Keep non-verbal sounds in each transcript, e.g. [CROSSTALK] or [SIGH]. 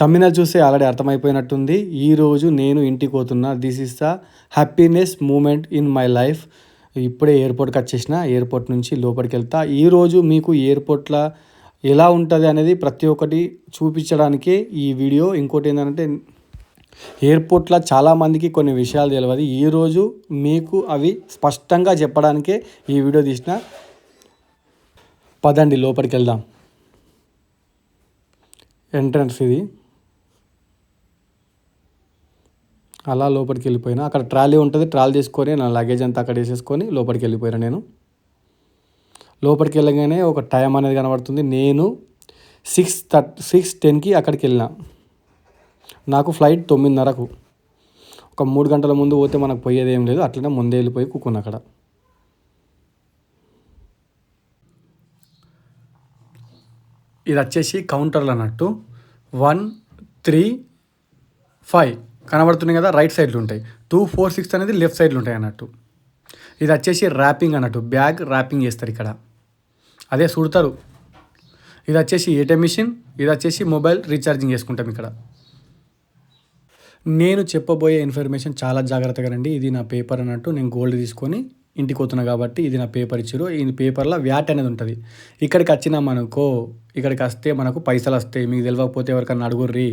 తమ్మిన చూస్తే ఆల్రెడీ అర్థమైపోయినట్టుంది. ఈరోజు నేను ఇంటికి పోతున్నా. This is the happiness moment in my life ఇప్పుడే ఎయిర్పోర్ట్కి వచ్చేసిన. ఎయిర్పోర్ట్ నుంచి లోపలికి వెళ్తా. ఈరోజు మీకు ఎయిర్పోర్ట్లో ఎలా ఉంటుంది అనేది ప్రతి ఒక్కటి చూపించడానికే ఈ వీడియో. ఇంకోటి ఏంటంటే ఎయిర్పోర్ట్లో చాలామందికి కొన్ని విషయాలు తెలియదు ఈరోజు మీకు అవి స్పష్టంగా చెప్పడానికే ఈ వీడియో తీసిన. పదండి లోపలికి వెళ్దాం. ఎంట్రన్స్ ఇది. అలా లోపలికి వెళ్ళిపోయినా. అక్కడ ట్రాలీ ఉంటుంది. ట్రాలీ తీసుకొని నా లగేజ్ అంతా అక్కడ వేసేసుకొని లోపలికి వెళ్ళిపోయినా నేను. లోపలికి వెళ్ళగానే ఒక టైం అనేది కనబడుతుంది. నేను సిక్స్ థర్ట్ సిక్స్ టెన్కి అక్కడికి వెళ్ళిన. నాకు ఫ్లైట్ తొమ్మిదిన్నరకు. ఒక మూడు గంటల ముందు పోతే మనకు పోయేది ఏం లేదు. అట్లనే ముందే వెళ్ళిపోయి కూకున్నా అక్కడ. ఇది వచ్చేసి కౌంటర్లు అన్నట్టు. One three five. కనబడుతున్నాయి కదా రైట్ సైడ్లు ఉంటాయి. టూ ఫోర్ సిక్స్ అనేది లెఫ్ట్ సైడ్లు ఉంటాయి అన్నట్టు. ఇది వచ్చేసి ర్యాపింగ్ అన్నట్టు. బ్యాగ్ ర్యాపింగ్ చేస్తారు ఇక్కడ. అదే సుడతారు. ఇది వచ్చేసి ఏటీఎం మిషన్ ఇది వచ్చేసి మొబైల్ రీఛార్జింగ్ చేసుకుంటాం ఇక్కడ. నేను చెప్పబోయే ఇన్ఫర్మేషన్ చాలా జాగ్రత్తగా రండి. ఇది నా పేపర్ అన్నట్టు నేను గోల్డ్ తీసుకొని ఇంటికి పోతున్నా కాబట్టి ఇది నా పేపర్ ఇచ్చారు. ఈ పేపర్లో వ్యాట్ అనేది ఉంటుంది. ఇక్కడికి వచ్చినామనుకో ఇక్కడికి వస్తే మనకు పైసలు వస్తాయి. మీకు తెలియకపోతే ఎవరికన్నా అడుగుర్రి.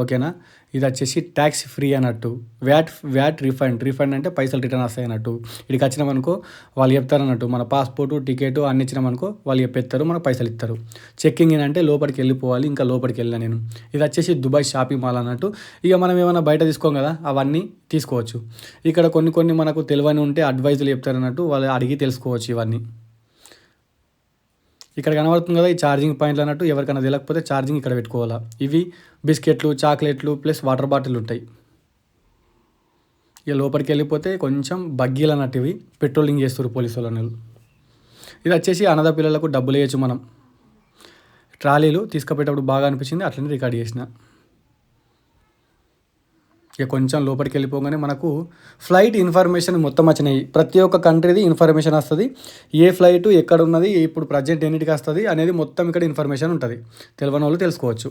ఓకేనా? ఇది వచ్చేసి ట్యాక్స్ ఫ్రీ అన్నట్టు. వ్యాట్ వ్యాట్ రిఫండ్ రిఫండ్ అంటే పైసలు రిటర్న్ వస్తాయి అన్నట్టు. ఇక్కడికి వచ్చినామనుకో వాళ్ళు చెప్తారు అన్నట్టు. మన పాస్పోర్టు టికెట్ అన్ని ఇచ్చినామనుకో వాళ్ళు చెప్పేస్తారు మనకు పైసలు ఇస్తారు. చెక్కింగ్ అంటే లోపలికి వెళ్ళిపోవాలి ఇంకా లోపలికి వెళ్ళిన నేను. ఇది వచ్చేసి దుబాయ్ షాపింగ్ మాల్ అన్నట్టు. ఇక మనం ఏమైనా బయట తీసుకోం కదా అవన్నీ తీసుకోవచ్చు. ఇక్కడ కొన్ని కొన్ని మనకు తెలియని ఉంటే అడ్వైజులు చెప్తారు అన్నట్టు వాళ్ళు అడిగి తెలుసుకోవచ్చు ఇవన్నీ. ఇక్కడ కనబడుతుంది కదా ఈ ఛార్జింగ్ పాయింట్లు అన్నట్టు ఎవరికైనా తెలియకపోతే ఛార్జింగ్ ఇక్కడ పెట్టుకోవాలా. ఇవి బిస్కెట్లు చాక్లెట్లు ప్లస్ వాటర్ బాటిల్ ఉంటాయి. ఇక లోపలికి వెళ్ళిపోతే కొంచెం బగ్గీలు అన్నట్టు ఇవి పెట్రోలింగ్ చేస్తారు పోలీసు వాళ్ళు ఇది వచ్చేసి అనాథ పిల్లలకు డబ్బులు వేయచ్చు మనం. ట్రాలీలు తీసుకుపోయేటప్పుడు బాగా అనిపించింది అట్లనే రికార్డ్ చేసిన. ఇక కొంచెం లోపలికి వెళ్ళిపోగానే మనకు ఫ్లైట్ ఇన్ఫర్మేషన్ మొత్తం వచ్చినాయి. ప్రతి ఒక్క కంట్రీది ఇన్ఫర్మేషన్ వస్తుంది. ఏ ఫ్లైట్ ఎక్కడ ఉన్నది ఇప్పుడు ప్రజెంట్ ఎన్నిటికి వస్తుంది అనేది మొత్తం ఇక్కడ ఇన్ఫర్మేషన్ ఉంటుంది. తెలియని వాళ్ళు తెలుసుకోవచ్చు.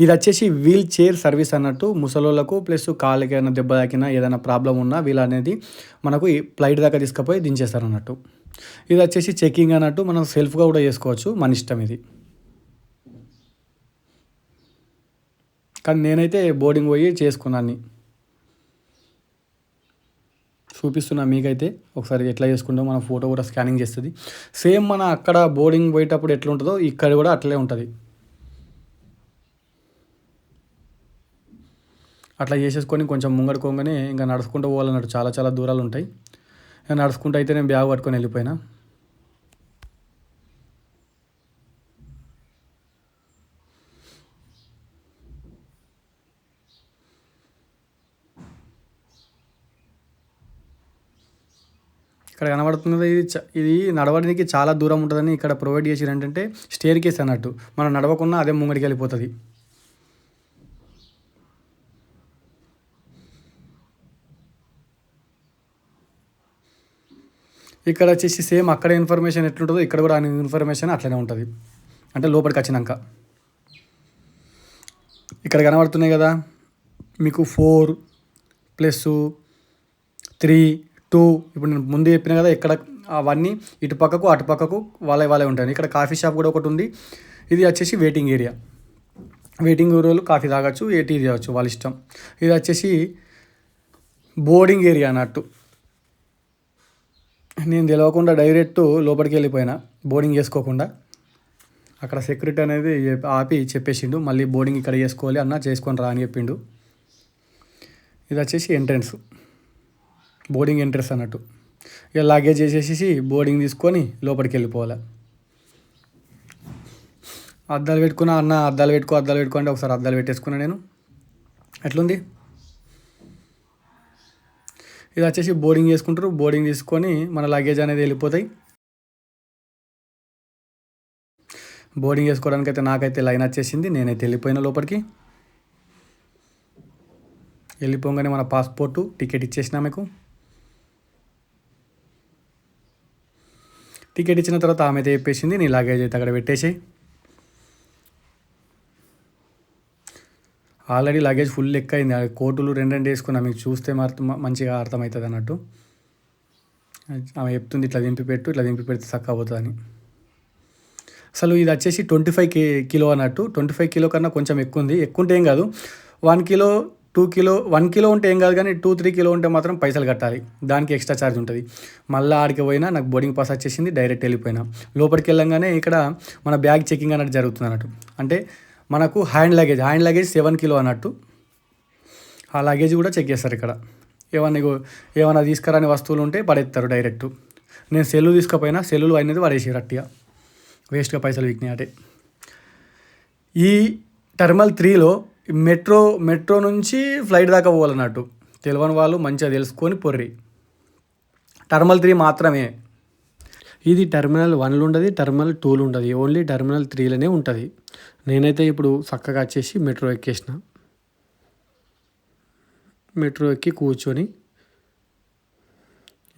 ఇది వచ్చేసి వీల్ చైర్ సర్వీస్ అన్నట్టు ముసలోళ్ళకు ప్లస్ కాళ్ళకి ఏదైనా దెబ్బ తాకినా ఏదైనా ప్రాబ్లం ఉన్నా వీల్ అనేది మనకు ఫ్లైట్ దాకా తీసుకుపోయి దించేస్తారు అన్నట్టు. ఇది వచ్చేసి చెకింగ్ అన్నట్టు మనం సెల్ఫ్గా కూడా చేసుకోవచ్చు. మన ఇష్టం ఇది. కానీ నేనైతే బోర్డింగ్ పోయి చేసుకున్నాను చూపిస్తున్నా మీకైతే. ఒకసారి ఎట్లా చేసుకుంటాం మన ఫోటో కూడా స్కానింగ్ చేస్తుంది. సేమ్ మన అక్కడ బోర్డింగ్ పోయేటప్పుడు ఎట్లా ఉంటుందో ఇక్కడ కూడా అట్లే ఉంటుంది. అట్లా చేసేసుకొని కొంచెం ముంగడుకోగానే ఇంకా నడుచుకుంటూ పోవాలన్నట్టు చాలా చాలా దూరాలు ఉంటాయి. నడుచుకుంటూ అయితే నేను బ్యాగ్ పట్టుకొని వెళ్ళిపోయినా. ఇక్కడ కనబడుతున్నది ఇది ఇది నడవడానికి చాలా దూరం ఉంటుందని ఇక్కడ ప్రొవైడ్ చేసి ఏంటంటే స్టేర్ కేస్ అన్నట్టు. మనం నడవకుండా అదే ముంగడికి వెళ్ళిపోతుంది. ఇక్కడ వచ్చేసి సేమ్ అక్కడ ఇన్ఫర్మేషన్ ఎట్లుంటుందో ఇక్కడ కూడా ఇన్ఫర్మేషన్ అట్లనే ఉంటుంది. అంటే లోపలికి వచ్చినాక. ఇక్కడ కనబడుతున్నాయి కదా. మీకు ఫోర్ ప్లస్ త్రీ టూ ఇప్పుడు నేను ముందు చెప్పిన కదా ఇక్కడ అవన్నీ ఇటు పక్కకు అటు పక్కకు వాళ్ళే వాళ్ళే ఉంటాయి ఇక్కడ కాఫీ షాప్ కూడా ఒకటి ఉంది. ఇది వచ్చేసి వెయిటింగ్ ఏరియా. వెయిటింగ్ ఏరియాలో కాఫీ తాగొచ్చు ఏ టీ తాగొచ్చు వాళ్ళ ఇష్టం. ఇది వచ్చేసి బోర్డింగ్ ఏరియా అన్నట్టు. నేను తెలియకుండా డైరెక్ట్ లోపలికి వెళ్ళిపోయినా బోర్డింగ్ చేసుకోకుండా. అక్కడ సెక్యూరిటీ అనేది ఆపి చెప్పేసిండు మళ్ళీ బోర్డింగ్ ఇక్కడ చేసుకోవాలి అన్న చేసుకొని రా అని చెప్పిండు. ఇది వచ్చేసి ఎంట్రన్స్. బోర్డింగ్ ఎంట్రెస్ అన్నట్టు. ఇక లాగేజ్ చేసేసి బోర్డింగ్ తీసుకొని లోపలికి వెళ్ళిపోవాలి. అద్దాలు పెట్టుకున్నా అన్న అద్దాలు పెట్టుకో అద్దాలు పెట్టుకో అంటే ఒకసారి అద్దాలు పెట్టేసుకున్నా నేను. ఎట్లుంది? ఇది వచ్చేసి బోర్డింగ్ చేసుకుంటారు. బోర్డింగ్ తీసుకొని మన లగేజ్ అనేది వెళ్ళిపోతాయి. బోర్డింగ్ చేసుకోవడానికి అయితే నాకైతే లైన్ వచ్చేసింది. నేనైతే వెళ్ళిపోయిన లోపలికి. వెళ్ళిపోగానే మన పాస్పోర్టు టికెట్ ఇచ్చేసిన మీకు. టికెట్ ఇచ్చిన తర్వాత ఆమె అయితే చెప్పేసింది నీ లగేజ్ అయితే అక్కడ పెట్టేసి ఆల్రెడీ లగేజ్ ఫుల్ ఎక్కైంది అయింది. ఆ కోటులు రెండు రెండు వేసుకున్నా మీకు చూస్తే మాత్రం మంచిగా అర్థమవుతుంది అన్నట్టు. ఆమె చెప్తుంది ఇట్లా దింపి పెట్టు ఇట్లా దింపి పెడితే చక్కగా అవుతుందని అసలు ఇది వచ్చేసి ట్వంటీ ఫైవ్ కే కిలో అన్నట్టు. ట్వంటీ ఫైవ్ కిలో కన్నా కొంచెం ఎక్కువ ఉంది. ఎక్కువ ఉంటే ఏం కాదు. One kilo two kilo one kilo ఉంటే ఏం కాదు కానీ టూ త్రీ కిలో ఉంటే మాత్రం పైసలు కట్టాలి. దానికి ఎక్స్ట్రా ఛార్జ్ ఉంటుంది. మళ్ళీ ఆడికి పోయినా నాకు బోర్డింగ్ పాస్ వచ్చేసింది డైరెక్ట్ వెళ్ళిపోయినా. లోపలికి వెళ్ళంగానే ఇక్కడ మన బ్యాగ్ చెకింగ్ అన్నట్టు జరుగుతుంది అన్నట్టు. అంటే మనకు hand luggage hand luggage seven kilo అన్నట్టు. ఆ లగేజ్ కూడా చెక్ చేస్తారు ఇక్కడ. ఏమన్నా ఏమైనా తీసుకురాని వస్తువులు ఉంటే పడేస్తారు డైరెక్ట్. నేను సెల్లు తీసుకుపోయినా సెల్లులు అనేది పడేసారు అట్టిగా. వేస్ట్గా పైసలు విక్నాయి అంటే ఈ టర్మల్ త్రీలో మెట్రో మెట్రో నుంచి ఫ్లైట్ దాకా పోవాలన్నట్టు. తెలియని వాళ్ళు మంచిగా తెలుసుకొని పొర్రి. టర్మల్ త్రీ మాత్రమే. ఇది టెర్మినల్ వన్లు ఉండదు టెర్మినల్ టూలు ఉండదు. ఓన్లీ టెర్మినల్ త్రీలోనే ఉంటుంది. నేనైతే ఇప్పుడు చక్కగా వచ్చేసి మెట్రో ఎక్కేసిన. మెట్రో ఎక్కి కూర్చొని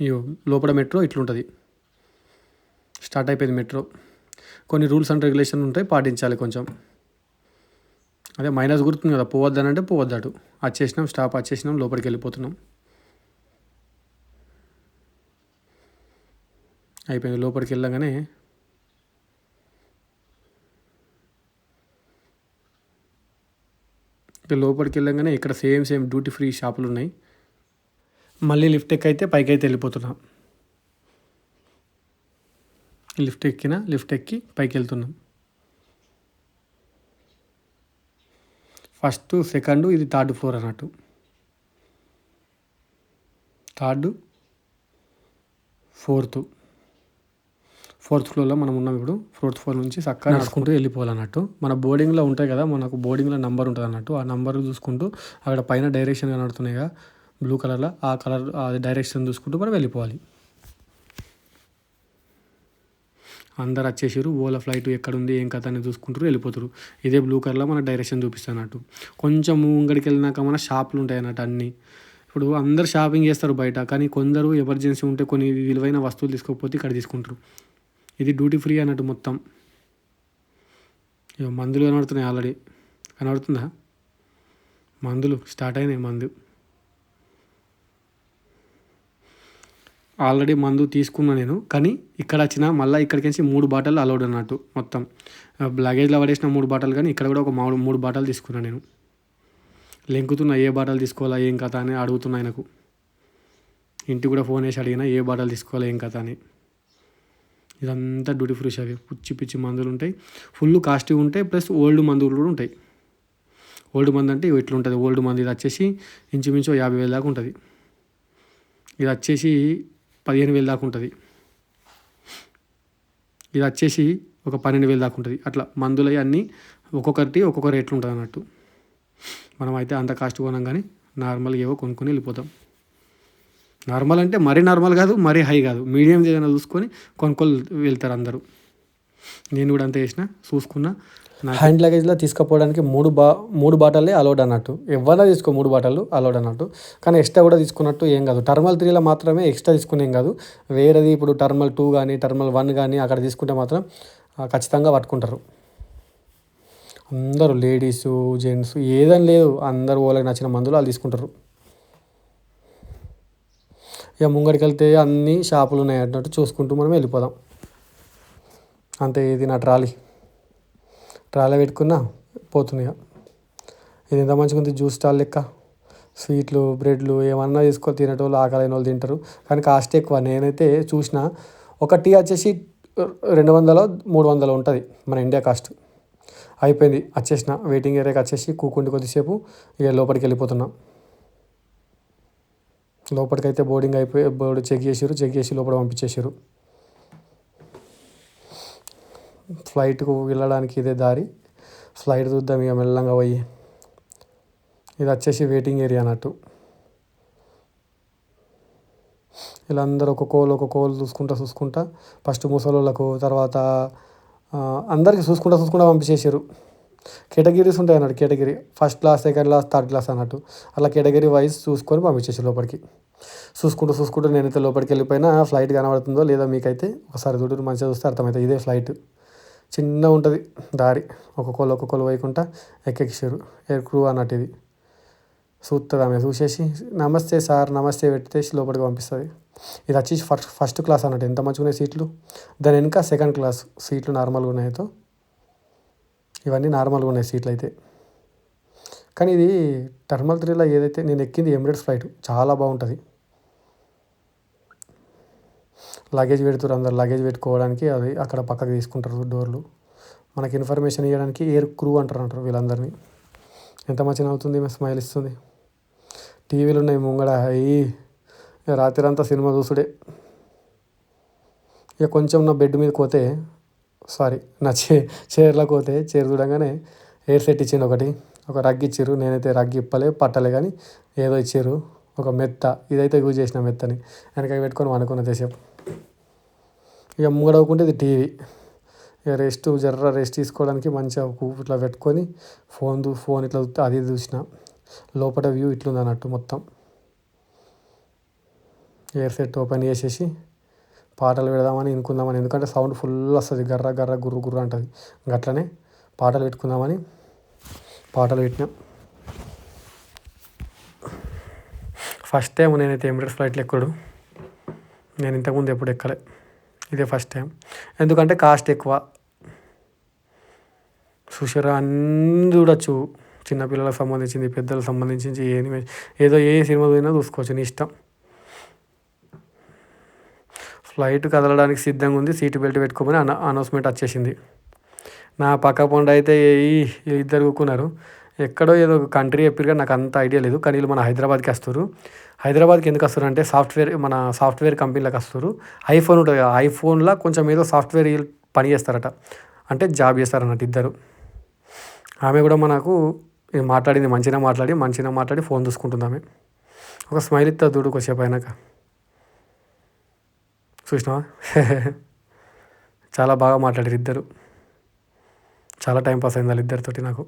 ఇయో లోపల మెట్రో ఇట్లుంటుంది. స్టార్ట్ అయిపోయింది మెట్రో. కొన్ని రూల్స్ అండ్ రెగ్యులేషన్ ఉంటాయి పాటించాలి కొంచెం. అదే మైనస్ గుర్తుంది కదా పోవద్దని అంటే పోవద్దటు. వచ్చేసినాం స్టాప్ వచ్చేసినాం లోపలికి వెళ్ళిపోతున్నాం. అయిపోయింది లోపలికి వెళ్ళగానే ఇక లోపలికి వెళ్ళగానే ఇక్కడ సేమ్ సేమ్ డ్యూటీ ఫ్రీ షాపులు ఉన్నాయి. మళ్ళీ లిఫ్ట్ ఎక్కైతే అయితే పైకి అయితే వెళ్ళిపోతున్నాం. లిఫ్ట్ ఎక్కిన లిఫ్ట్ ఎక్కి పైకి వెళ్తున్నాం. ఫస్ట్ సెకండ్ ఇది థర్డ్ ఫ్లోర్ అన్నట్టు. Third fourth. ఫోర్త్ ఫ్లోర్లో మనం ఉన్నాం ఇప్పుడు. ఫోర్త్ ఫ్లోర్ నుంచి చక్కగా నడుచుకుంటూ. వెళ్ళిపోవాలన్నట్టు. మన బోర్డింగ్లో ఉంటాయి కదా మనకు బోర్డింగ్లో నెంబర్ ఉంటుంది అన్నట్టు. ఆ నెంబర్ చూసుకుంటూ అక్కడ పైన డైరెక్షన్ కనబడుతున్నాయి కదా బ్లూ కలర్లో. ఆ కలర్ ఆ డైరెక్షన్ చూసుకుంటూ మనం వెళ్ళిపోవాలి. అందరు వచ్చేసారు ఓలా ఫ్లైట్ ఎక్కడుంది ఏం కథ అని చూసుకుంటారు వెళ్ళిపోతారు ఇదే బ్లూ కలర్లో మన డైరెక్షన్ చూపిస్తాను కొంచెం ముంగడికి వెళ్ళినాక మన షాపులు ఉంటాయి అన్నట్టు అన్నీ. ఇప్పుడు అందరు షాపింగ్ చేస్తారు బయట కానీ కొందరు ఎమర్జెన్సీ ఉంటే కొన్ని విలువైన వస్తువులు తీసుకోకపోతే ఇక్కడ తీసుకుంటారు ఇది డ్యూటీ ఫ్రీ అన్నట్టు మొత్తం. మందులు కనబడుతున్నాయి ఆల్రెడీ కనబడుతుందా? మందులు స్టార్ట్ అయినాయి మందు. ఆల్రెడీ మందు తీసుకున్నా నేను. కానీ ఇక్కడ వచ్చిన మళ్ళీ ఇక్కడికి వచ్చి మూడు బాటలు అలౌడ్ అన్నట్టు మొత్తం. లగేజ్లో పడేసిన మూడు బాటలు కానీ ఇక్కడ కూడా ఒక మూడు మూడు బాటలు తీసుకున్నాను నేను. లెంకుతున్నా ఏ బాటలు తీసుకోవాలా ఏం కథ అని అడుగుతున్నా ఆయనకు. ఇంటికి కూడా ఫోన్ వేసి అడిగినా ఏ బాటలు తీసుకోవాలా ఏం కథ అని. ఇదంతా డ్యూటీ ఫ్రీ షాప్ పిచ్చి పిచ్చి మందులు ఉంటాయి. ఫుల్ కాస్ట్లీ ఉంటాయి ప్లస్ ఓల్డ్ మందులు కూడా ఉంటాయి. ఓల్డ్ మందు అంటే ఎట్లుంటుంది ఉంటుంది ఓల్డ్ మందు ఇది వచ్చేసి ఇంచుమించు యాభై వేల దాకా ఉంటుంది. ఇది వచ్చేసి పదిహేను వేలు దాకా ఉంటుంది. ఇది వచ్చేసి ఒక పన్నెండు వేలు దాకా ఉంటుంది. అట్లా మందులు అన్నీ ఒక్కొక్కటి ఒక్కొక్క రేట్లు ఉంటుంది అన్నట్టు. మనం అయితే అంత కాస్ట్ కొనం కానీ నార్మల్గా ఏవో కొనుక్కొని వెళ్ళిపోతాం. నార్మల్ అంటే మరీ నార్మల్ కాదు మరీ హై కాదు. మీడియం ఏదైనా చూసుకొని కొనుక్కొని వెళ్తారు అందరూ. నేను కూడా అంతే చేసిన చూసుకున్నా. హ్యాండ్ లగేజ్లో తీసుకుపోవడానికి మూడు బా మూడు బాటలే అలౌడ్ అన్నట్టు. ఎవరైనా తీసుకో మూడు బాటలు అలౌడ్ అన్నట్టు. కానీ ఎక్స్ట్రా కూడా తీసుకున్నట్టు ఏం కాదు. టర్మల్ త్రీలో మాత్రమే ఎక్స్ట్రా తీసుకునేం కాదు. వేరేది ఇప్పుడు టర్మల్ టూ కానీ టర్మల్ వన్ కానీ అక్కడ తీసుకుంటే మాత్రం ఖచ్చితంగా పట్టుకుంటారు. అందరూ లేడీస్ జెంట్స్ ఏదని లేదు. అందరూ వాళ్ళకి నచ్చిన మందులు వాళ్ళు తీసుకుంటారు. ఇక ముంగడికి వెళ్తే అన్ని షాపులు ఉన్నాయి అన్నట్టు చూసుకుంటూ మనం వెళ్ళిపోదాం. అంతే ఇది నా ట్రాలీ. ట్రాలీ పెట్టుకున్నా పోతుంది ఇక ఇది ఎంత మంచిగా ఉంది? జ్యూస్ స్టాల్ లెక్క. స్వీట్లు బ్రెడ్లు ఏమన్నా తీసుకొని తినేటోళ్ళు ఆకలైన వాళ్ళు తింటారు. కానీ కాస్ట్ ఎక్కువ. నేనైతే చూసిన ఒక టీ వచ్చేసి రెండు వందల మూడు వందలు ఉంటుంది మన ఇండియా కాస్ట్. అయిపోయింది. వచ్చేసిన. వెయిటింగ్ ఏరియాకి వచ్చేసి కూకుండి కొద్దిసేపు ఇక లోపలికి వెళ్ళిపోతున్నాం. లోపలికి అయితే బోర్డింగ్ అయిపోయి బోర్డు చెక్ చేసారు చెక్ చేసి లోపల పంపించేసారు ఫ్లైట్కు వెళ్ళడానికి ఇదే దారి. ఫ్లైట్ చూద్దాం ఇక మెల్లంగా పోయి. ఇది వచ్చేసి వెయిటింగ్ ఏరియా అన్నట్టు. ఇలా అందరూ ఒక కోలు ఒక కోలు చూసుకుంటా చూసుకుంటా ఫస్ట్ ముసలోళ్ళకు తర్వాత అందరికీ చూసుకుంటా చూసుకుంటా పంపించేసారు కేటగిరీస్ ఉంటాయి అన్నట్టు category. First class second class third class అన్నట్టు. అలా కేటగిరీ వైజ్ చూసుకొని పంపించేసారు లోపలికి. చూసుకుంటూ చూసుకుంటూ నేనైతే లోపలికి వెళ్ళిపోయినా ఫ్లైట్ కనబడుతుందో లేదో మీకైతే ఒకసారి చూడు మంచిగా చూస్తే అర్థమవుతుంది. ఇదే ఫ్లైట్. చిన్న ఉంటుంది దారి. ఒక్కొక్కరు ఒక్కొక్కరు పోయకుండా ఎక్కెక్కిసారు ఎయిర్ క్రూ అన్నట్టు ఇది చూస్తుంది ఆమె చూసేసి నమస్తే సార్ నమస్తే పెట్టేసి లోపలికి పంపిస్తుంది. ఇది వచ్చి ఫస్ట్ ఫస్ట్ క్లాస్ అన్నట్టు. ఎంత మంచిగా ఉన్నాయి సీట్లు? దాని వెనుక సెకండ్ క్లాస్ సీట్లు నార్మల్గా ఉన్నాయితో ఇవన్నీ నార్మల్గా ఉన్నాయి సీట్లు అయితే. కానీ ఇది టర్మల్ త్రీలో ఏదైతే నేను ఎక్కింది ఎమిరేట్స్ ఫ్లైట్ చాలా బాగుంటుంది. లగేజ్ పెడుతారు. అందరు లగేజ్ పెట్టుకోవడానికి అది అక్కడ పక్కకు తీసుకుంటారు డోర్లు. మనకి ఇన్ఫర్మేషన్ ఇవ్వడానికి ఎయిర్ క్రూ అంటారు అంటారు వీళ్ళందరినీ. ఎంత మంచిగా అవుతుంది స్మైల్ ఇస్తుంది. టీవీలు ఉన్నాయి ముంగడ. అయ్యి రాత్రి అంతా సినిమా చూసుడే. ఇక కొంచెం నా బెడ్ మీద పోతే సారీ నా చే చీరలో పోతే చీర చూడగానే ఎయిర్ సెట్ ఇచ్చింది ఒకటి. ఒక రగ్గు ఇచ్చారు నేనైతే రగ్గు ఇప్పలే పట్టలే కానీ ఏదో ఇచ్చారు ఒక మెత్త. ఇదైతే యూజ్ చేసిన మెత్తని. వెనక పెట్టుకొని అనుకున్న దేశం. ఇక మూడవకుంటే ఇది టీవీ. ఇక రెస్ట్ జర్ర రెస్ట్ తీసుకోవడానికి మంచిగా కూ- ఇట్లా పెట్టుకొని ఫోన్ చూ- ఫోన్ ఇట్లా అది చూసిన. లోపల వ్యూ ఇట్లుంది అన్నట్టు మొత్తం. ఇయర్ సెట్ ఓపెన్ చేసేసి పాటలు పెడదామని వినుకుందామని ఎందుకంటే సౌండ్ ఫుల్ వస్తుంది. గర్ర గర్ర గుర్రు గుర్రు అంటుంది. గట్లనే పాటలు పెట్టుకుందామని పాటలు పెట్టినా. ఫస్ట్ టైం నేనైతే ఎమిరేట్స్ ఫ్లైట్లు ఎక్కడు. నేను ఇంతకుముందు ఎప్పుడు ఎక్కలే. ఇదే ఫస్ట్ టైం ఎందుకంటే కాస్ట్ ఎక్కువ. చూసారా అన్నీ చూడొచ్చు. చిన్నపిల్లలకు సంబంధించింది పెద్దలకు సంబంధించింది ఏది ఏదో ఏ సినిమా పోయినా చూసుకోవచ్చు నీ ఇష్టం. ఫ్లైట్ కదలడానికి సిద్ధంగా ఉంది సీట్ బెల్ట్ పెట్టుకోమని అన అనౌన్స్మెంట్ వచ్చేసింది. నా పక్క పొండ అయితే ఈ ఇద్దరు కూకున్నారు ఎక్కడో ఏదో ఒక కంట్రీ చెప్పారు కానీ నాకు అంత ఐడియా లేదు. కానీ వీళ్ళు మన హైదరాబాద్కి వస్తారు. హైదరాబాద్కి ఎందుకు వస్తారు అంటే సాఫ్ట్వేర్ మన సాఫ్ట్వేర్ కంపెనీలకు వస్తారు. ఐఫోన్ ఉంటుంది కదా ఐఫోన్లో కొంచెం ఏదో సాఫ్ట్వేర్ పని చేస్తారట. అంటే జాబ్ చేస్తారన్నట్టు ఇద్దరు. ఆమె కూడా మనకు మాట్లాడింది మంచిగా మాట్లాడి మంచిగా మాట్లాడి ఫోన్ చూసుకుంటుంది ఆమె. ఒక స్మైల్ ఇస్తా చూడు కొద్దిసేపు అయినాక. చూసినావా? [LAUGHS] చాలా బాగా మాట్లాడారు ఇద్దరు. చాలా టైం పాస్ అయింది వాళ్ళిద్దరితోటి నాకు.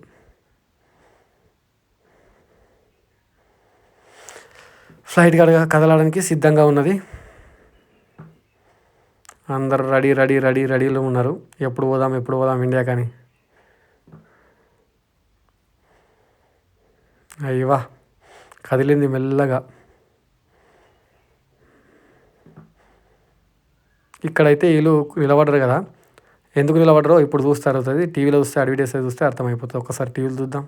ఫ్లైట్ కడ కదలడానికి సిద్ధంగా ఉన్నది. అందరు రెడీ రెడీ రెడీ రెడీలో ఉన్నారు. ఎప్పుడు పోదాం ఎప్పుడు పోదాం ఇండియా కానీ. అయ్యవా కదిలింది మెల్లగా. ఇక్కడైతే వీళ్ళు నిలబడరు కదా. ఎందుకు నిలబడరో ఇప్పుడు చూస్తే అవుతుంది టీవీలో చూస్తే అడ్వర్టైజ్ చూస్తే అర్థమైపోతుంది. ఒకసారి టీవీలో చూద్దాం.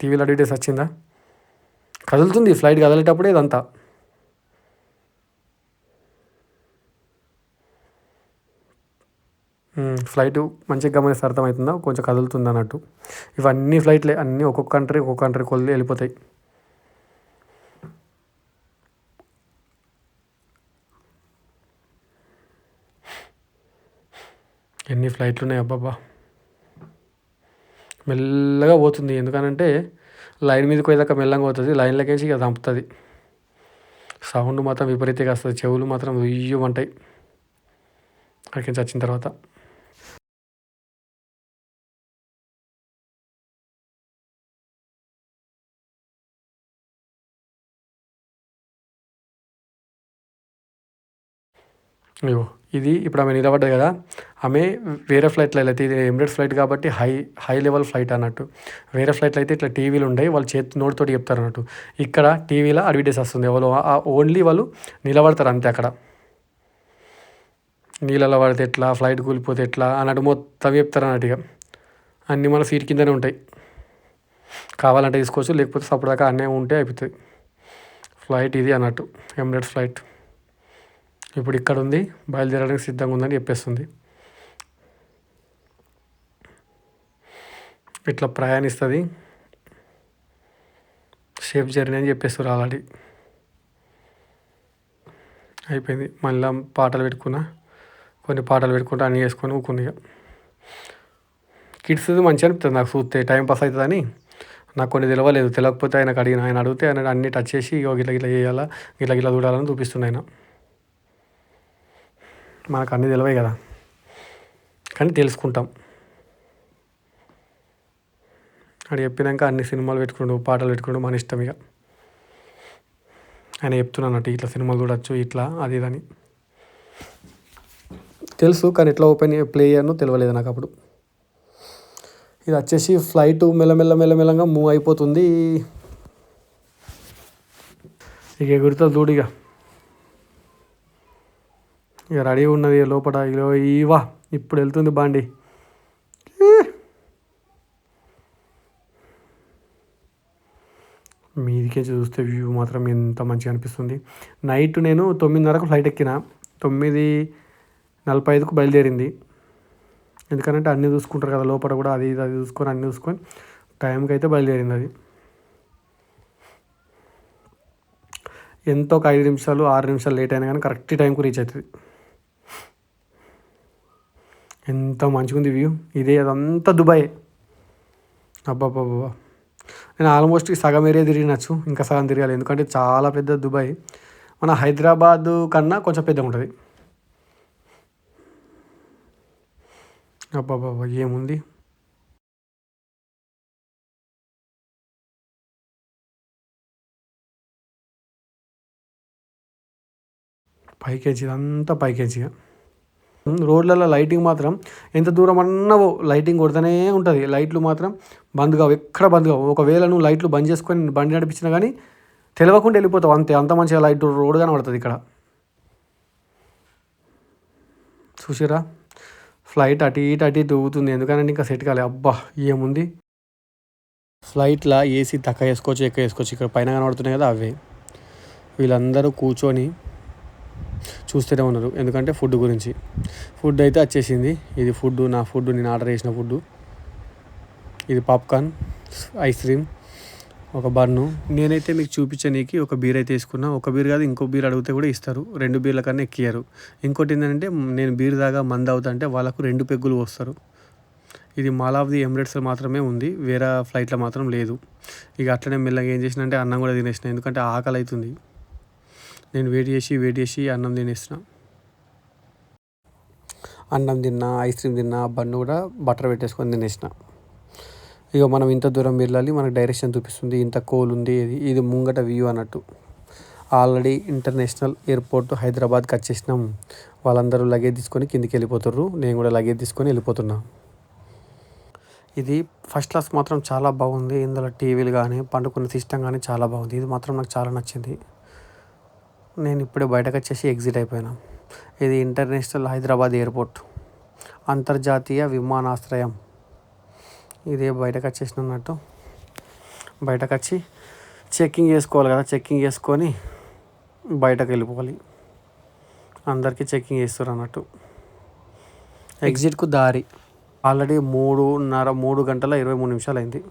టీవీలో అడ్వర్టైజ్ వచ్చిందా? కదులుతుంది ఫ్లైట్ కదిలేటప్పుడే ఇదంతా. ఫ్లైట్ మంచిగా గమనిస్తే అర్థమవుతుందా? కొంచెం కదులుతుంది అన్నట్టు. ఇవన్నీ ఫ్లైట్లే అన్నీ ఒక్కొక్క కంట్రీ ఒక్కొక్క కంట్రీ కొద్ది వెళ్ళిపోతాయి. ఎన్ని ఫ్లైట్లు ఉన్నాయి అబ్బాబ్బా. మెల్లగా పోతుంది. ఎందుకనంటే లైన్ మీదకి పోయేదాకా మెల్లగా పోతుంది లైన్లోకేసి ఇక చంపుతుంది సౌండ్ మాత్రం విపరీతంగా వస్తుంది చెవులు మాత్రం ఉయ్యమంటాయి అక్కడికి నుంచి వచ్చిన తర్వాత. అయ్యో ఇది ఇప్పుడు ఆమె నిలబడ్డది కదా. ఆమె వేరే ఫ్లైట్లో అయితే ఇది ఎమిరేట్స్ ఫ్లైట్ కాబట్టి హై హై లెవెల్ ఫ్లైట్ అన్నట్టు. వేరే ఫ్లైట్లో అయితే ఇట్లా టీవీలు ఉండే వాళ్ళు చేతి నోటితో చెప్తారు అన్నట్టు. ఇక్కడ టీవీలో అడ్వర్టైజ్ వస్తుంది ఎవరు ఓన్లీ వాళ్ళు నిలబడతారు అంతే అక్కడ. నీళ్ళలో పడితే ఎట్లా ఫ్లైట్ కూలిపోతే ఎట్లా అన్నట్టు మొత్తం చెప్తారు అన్నట్టు ఇక. అన్నీ మన సీట్ కిందనే ఉంటాయి. కావాలంటే తీసుకోవచ్చు లేకపోతే సపరేట్గా అన్నీ ఉంటే అయిపోతుంది. ఫ్లైట్ ఇది అన్నట్టు ఎమిరేట్స్ ఫ్లైట్. ఇప్పుడు ఇక్కడ ఉంది బయలుదేరడానికి సిద్ధంగా ఉందని చెప్పేస్తుంది. ఇట్లా ప్రయాణిస్తుంది. సేఫ్ జర్నీ అని చెప్పేస్తారు ఆల్రెడీ. అయిపోయింది. మళ్ళీ పాటలు పెట్టుకున్నా కొన్ని పాటలు పెట్టుకుంటా అన్నీ వేసుకొని ఊకుని ఇక. కిడ్స్ మంచిగా అనిపిస్తుంది నాకు చూస్తే టైం పాస్ అవుతుందని నాకు కొన్ని తెలియలేదు తెలియకపోతే ఆయనకు అడిగిన ఆయన అడిగితే ఆయన అన్ని టచ్ చేసి ఇగో గిట్ల గిట్ల చేయాలా గిట్ల గిట్ల చూడాలని చూపిస్తుంది ఆయన. మనకు అన్నీ తెలివే కదా. కానీ తెలుసుకుంటాం. అది చెప్పినాక అన్ని సినిమాలు పెట్టుకుంటూ పాటలు పెట్టుకుంటూ మన ఇష్టం ఇక. ఆయన చెప్తున్నాను అన్నట్టు ఇట్లా సినిమాలు చూడొచ్చు ఇట్లా అది ఇదని తెలుసు కానీ ఎట్లా ఓపెన్ ప్లే చేయనో తెలియలేదు నాకు అప్పుడు. ఇది వచ్చేసి ఫ్లైట్ మెల్లమెల్ల మెల్లమెల్లగా మూవ్ అయిపోతుంది. ఇక ఎగురుతా దూడిగా ఇక. ఇక రెడీ ఉన్నది లోపల. ఇగో ఇవా ఇప్పుడు వెళ్తుంది బాండి. మీదికే చూస్తే వ్యూ మాత్రం ఎంత మంచిగా అనిపిస్తుంది. నైట్ నేను తొమ్మిదిన్నరకు ఫ్లైట్ ఎక్కిన. తొమ్మిది నలభై ఐదుకు బయలుదేరింది. ఎందుకంటే అన్నీ చూసుకుంటారు కదా లోపల కూడా అది ఇది అది చూసుకొని అన్నీ చూసుకొని టైంకి అయితే బయలుదేరింది అది. ఎంతో ఒక ఐదు నిమిషాలు ఆరు నిమిషాలు లేట్ అయినా కానీ కరెక్ట్ టైంకు రీచ్ అవుతుంది. ఎంత మంచిగా ఉంది వ్యూ ఇదే అదంతా దుబాయ్. అబ్బాబ్బాబ్బా నేను ఆల్మోస్ట్ సగం ఏరియా తిరిగినచ్చు ఇంకా సగం తిరగాలి. ఎందుకంటే చాలా పెద్ద దుబాయ్. మన హైదరాబాద్ కన్నా కొంచెం పెద్దగా ఉంటుంది. అబ్బాబాబా ఏముంది? పైకేజీ అంతా పైకేజీగా రోడ్లలో లైటింగ్ మాత్రం ఎంత దూరం అన్నా లైటింగ్ కొడుతూనే ఉంటుంది. లైట్లు మాత్రం బంద్ కావు ఎక్కడ బంద్ కావు. ఒకవేళ నువ్వు లైట్లు బంద్ చేసుకొని బండి నడిపించినా కానీ తెలియకుండా వెళ్ళిపోతావు అంతే. అంత మంచిగా లైట్ రోడ్ కనబడుతుంది ఇక్కడ. చూసారా ఫ్లైట్ అటు ఇటు అటు ఇటు ఊగుతుంది ఎందుకంటే ఇంకా సెట్ కాలే. అబ్బా ఏముంది? ఫ్లైట్లో ఏసీ తక్కువ వేసుకోవచ్చు ఎక్కువ వేసుకోవచ్చు. ఇక్కడ పైన కనబడుతున్నాయి కదా అవే. వీళ్ళందరూ కూర్చొని చూస్తూనే ఉన్నారు. ఎందుకంటే ఫుడ్ గురించి. ఫుడ్ అయితే వచ్చేసింది. ఇది ఫుడ్ నా ఫుడ్ నేను ఆర్డర్ చేసిన ఫుడ్. ఇది పాప్కార్న్ ఐస్ క్రీమ్ ఒక బన్ను. నేనైతే మీకు చూపించనీకి ఒక బీర్ అయితే తీసుకున్నా. ఒక బీర్ కాదు ఇంకో బీర్ అడిగితే కూడా ఇస్తారు. రెండు బీర్ల కన్నా ఎక్కియరు ఇంకోటి ఏంటంటే నేను బీర్ దాగా మంద అవుతా అంటే వాళ్ళకు రెండు పెగ్గులు వస్తారు ఇది మాల్ ఆఫ్ ది ఎమిరేట్స్లో మాత్రమే ఉంది. వేరే ఫ్లైట్లో మాత్రం లేదు. ఇక అట్లనే మెల్లగా ఏం చేసిన అంటే అన్నం కూడా తినేసిన. ఎందుకంటే ఆకలి అవుతుంది నేను వెయిట్ చేసి వెయిట్ చేసి అన్నం తినేసిన. అన్నం తిన్నా ఐస్ క్రీమ్ తిన్నా బన్ను కూడా బటర్ పెట్టేసుకొని తినేసిన. ఇక మనం ఇంత దూరం వెళ్ళాలి మనకు డైరెక్షన్ చూపిస్తుంది ఇంత కోల్ ఉంది ఇది ఇది ముంగట వ్యూ అన్నట్టు. ఆల్రెడీ ఇంటర్నేషనల్ ఎయిర్పోర్ట్ హైదరాబాద్కి వచ్చేసినాం. వాళ్ళందరూ లగేజ్ తీసుకొని కిందికి వెళ్ళిపోతుర్రు. నేను కూడా లగేజ్ తీసుకొని వెళ్ళిపోతున్నా. ఇది ఫస్ట్ క్లాస్ మాత్రం చాలా బాగుంది. ఇందులో టీవీలు కానీ పండుకున్న సిస్టమ్ కానీ చాలా బాగుంది. ఇది మాత్రం నాకు చాలా నచ్చింది. నేను ఇప్పుడే బయటకు వచ్చేసి ఎగ్జిట్ అయిపోయినా. ఇది ఇంటర్నేషనల్ హైదరాబాద్ ఎయిర్పోర్ట్. అంతర్జాతీయ విమానాశ్రయం. ఇదే బయటకు వచ్చేసినట్టు బయటకు వచ్చి చెక్కింగ్ చేసుకోవాలి కదా చెక్కింగ్ చేసుకొని బయటకు వెళ్ళిపోవాలి. అందరికీ చెక్కింగ్ చేస్తారు అన్నట్టు. ఎగ్జిట్కు దారి. ఆల్రెడీ మూడున్నర మూడు గంటల ఇరవై మూడు నిమిషాలు అయింది.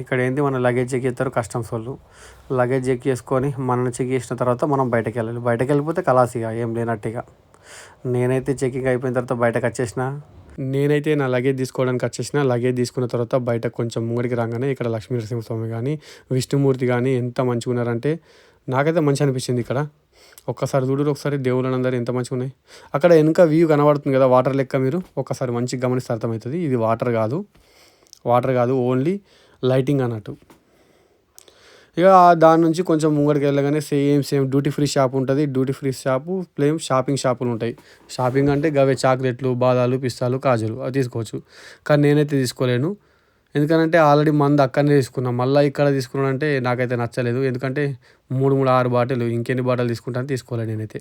ఇక్కడ ఏంది మన లగేజ్ చెక్ చేస్తారు కస్టమ్స్ వాళ్ళు. లగేజ్ చెక్ చేసుకొని మనల్ని చెక్ చేసిన తర్వాత మనం బయటకు వెళ్ళాలి బయటకు వెళ్ళిపోతే కలాసిగా ఏం లేనట్టుగా నేనైతే చెకింగ్ అయిపోయిన తర్వాత బయటకు వచ్చేసిన. నేనైతే నా లగేజ్ తీసుకోవడానికి వచ్చేసిన. లగేజ్ తీసుకున్న తర్వాత బయట కొంచెం ముంగడికి రాగానే ఇక్కడ లక్ష్మీ నరసింహస్వామి కానీ విష్ణుమూర్తి కానీ ఎంత మంచిగా ఉన్నారంటే నాకైతే మంచి అనిపించింది ఇక్కడ. ఒక్కసారి చూడరు ఒకసారి దేవుళ్ళందరూ ఎంత మంచిగా ఉన్నాయి. అక్కడ వెనుక వ్యూ కనబడుతుంది కదా వాటర్ లెక్క మీరు. ఒక్కసారి మంచిగా గమనిస్తే అర్థమవుతుంది. ఇది వాటర్ కాదు. వాటర్ కాదు ఓన్లీ లైటింగ్ అన్నట్టు. ఇక దాని నుంచి కొంచెం ముంగడికి వెళ్ళగానే same same duty free shop ఉంటుంది. డ్యూటీ ఫ్రీ షాపు ప్లేమ్ షాపింగ్ షాపులు ఉంటాయి. షాపింగ్ అంటే గవే చాక్లెట్లు బాదాలు పిస్తాలు కాజులు అవి తీసుకోవచ్చు. కానీ నేనైతే తీసుకోలేను. ఎందుకంటే ఆల్రెడీ మంది అక్కడనే తీసుకున్నాం. మళ్ళీ ఇక్కడ తీసుకున్నానంటే నాకైతే నచ్చలేదు. ఎందుకంటే మూడు మూడు ఆరు బాటిల్ ఇంకెన్ని బాటిల్ తీసుకుంటాను తీసుకోలేదు నేనైతే.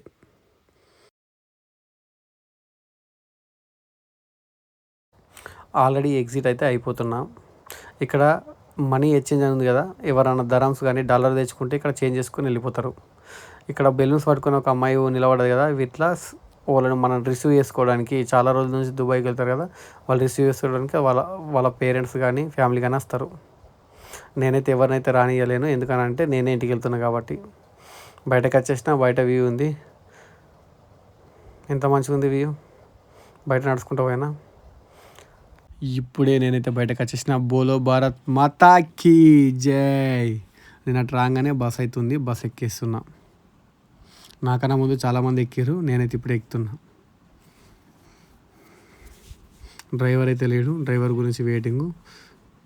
ఆల్రెడీ ఎగ్జిట్ అయితే అయిపోతున్నాం. ఇక్కడ మనీ ఎక్స్చేంజ్ అని ఉంది కదా ఎవరైనా ధరమ్స్ కానీ డాలర్ తెచ్చుకుంటే ఇక్కడ చేంజ్ చేసుకుని వెళ్ళిపోతారు. ఇక్కడ బెలూన్స్ పట్టుకుని ఒక అమ్మాయి నిలబడదు కదా ఇట్లా వాళ్ళని మనం రిసీవ్ చేసుకోవడానికి చాలా రోజుల నుంచి దుబాయ్కి వెళ్తారు కదా వాళ్ళు రిసీవ్ చేసుకోవడానికి వాళ్ళ వాళ్ళ పేరెంట్స్ కానీ ఫ్యామిలీ కానీ వస్తారు. నేనైతే ఎవరినైతే రానియలేను ఎందుకనంటే నేనే ఇంటికి వెళ్తున్నా కాబట్టి. బయటకు వచ్చేసిన బయట వ్యూ ఉంది. ఎంత మంచిగా ఉంది వ్యూ? బయట నడుచుకుంటూ పోయినా? ఇప్పుడే నేనైతే బయటకు వచ్చేసిన. బోలో భారత్ మాతాకి జై. నేను అటు రాగానే బస్ అవుతుంది బస్ ఎక్కేస్తున్నా. నాకన్నా ముందు చాలామంది ఎక్కారు నేనైతే ఇప్పుడు ఎక్కుతున్నా. డ్రైవర్ అయితే లేడు డ్రైవర్ గురించి వెయిటింగ్.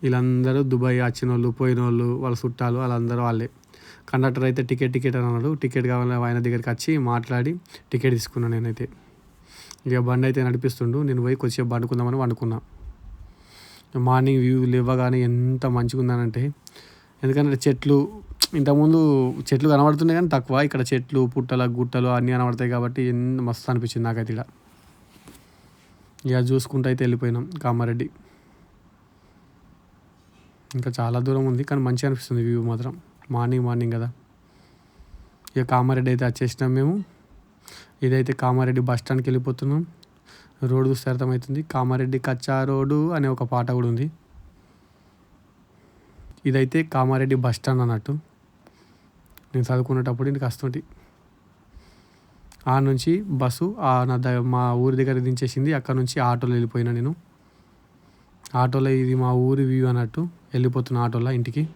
వీళ్ళందరూ దుబాయ్ వచ్చిన వాళ్ళు పోయిన వాళ్ళు వాళ్ళ చుట్టాలు వాళ్ళందరూ వాళ్ళే. కండక్టర్ అయితే టికెట్ టికెట్ అని అన్నాడు. టికెట్ కావాలని ఆయన దగ్గరికి వచ్చి మాట్లాడి టికెట్ తీసుకున్నాను నేనైతే. ఇక బండి అయితే నడిపిస్తుండు. నేను పోయి కొద్దిసేపు పండుకుందామని వండుకున్నాను మార్నింగ్ వ్యూ లేవగానే ఎంత మంచిగా ఉందనంటే ఎందుకంటే చెట్లు ఇంతకుముందు చెట్లు కనబడుతున్నాయి కానీ తక్కువ. ఇక్కడ చెట్లు పుట్టలు గుట్టలు అన్నీ కనబడతాయి కాబట్టి ఎంత మస్తు అనిపించింది నాకైతే ఇక్కడ. ఇక చూసుకుంటూ అయితే వెళ్ళిపోయినాం కామారెడ్డి. ఇంకా చాలా దూరం ఉంది కానీ మంచిగా అనిపిస్తుంది వ్యూ మాత్రం. మార్నింగ్ మార్నింగ్ కదా. ఇక కామారెడ్డి అయితే వచ్చేసినాం మేము. ఇదైతే కామారెడ్డి బస్ స్టాండ్కి వెళ్ళిపోతున్నాం. రోడ్డు చూస్తే అర్థమవుతుంది కామారెడ్డి కచ్చా రోడ్డు అనే ఒక పాట కూడా ఉంది. ఇదైతే కామారెడ్డి బస్ స్టాండ్ అన్నట్టు. నేను చదువుకునేటప్పుడు ఇంటికి వస్తుంటే. ఆ నుంచి బస్సు ఆ నా ద- మా ఊరి దగ్గర దించేసింది. అక్కడ నుంచి ఆటోలో వెళ్ళిపోయినా నేను. ఆటోలో ఇది మా ఊరి వ్యూ అన్నట్టు వెళ్ళిపోతున్న ఆటోలో ఇంటికి.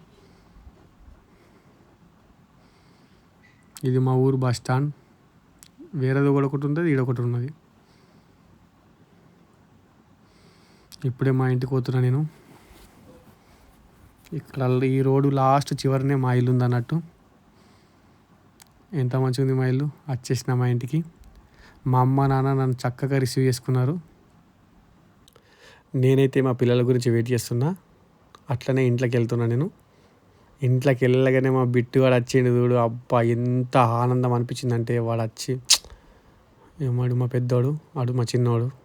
ఇది మా ఊరు బస్ స్టాండ్. వేరేది కూడా ఒకటి ఉంటుంది ఈడొకటి ఉన్నది. ఇప్పుడే మా ఇంటికి పోతున్నా నేను. ఇక్కడ ఈ రోడ్డు లాస్ట్ చివరినే మా ఇల్లు ఉంది అన్నట్టు. ఎంత మంచిగా ఉంది మా ఇల్లు? వచ్చేసిన మా ఇంటికి. మా అమ్మ నాన్న నన్ను చక్కగా రిసీవ్ చేసుకున్నారు. నేనైతే మా పిల్లల గురించి వెయిట్ చేస్తున్నా. అట్లనే ఇంట్లోకి వెళ్తున్నా నేను. ఇంట్లోకి వెళ్ళగానే మా బిట్టు వాడు వచ్చిండు చూడు. అబ్బా ఎంత ఆనందం అనిపించిందంటే వాడు వచ్చి ఏమాడు మా పెద్దోడు వాడు మా చిన్నోడు.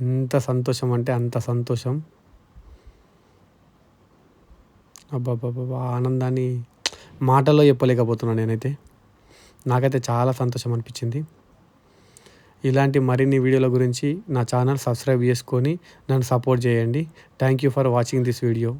ఎంత సంతోషం అంటే అంత సంతోషం. అబ్బాబ్బాబ్బా ఆనందాన్ని మాటలో చెప్పలేకపోతున్నాను నేనైతే. నాకైతే చాలా సంతోషం అనిపించింది. ఇలాంటి మరిన్ని వీడియోల గురించి నా ఛానల్ సబ్స్క్రైబ్ చేసుకొని నన్ను సపోర్ట్ చేయండి. Thank you for watching this video.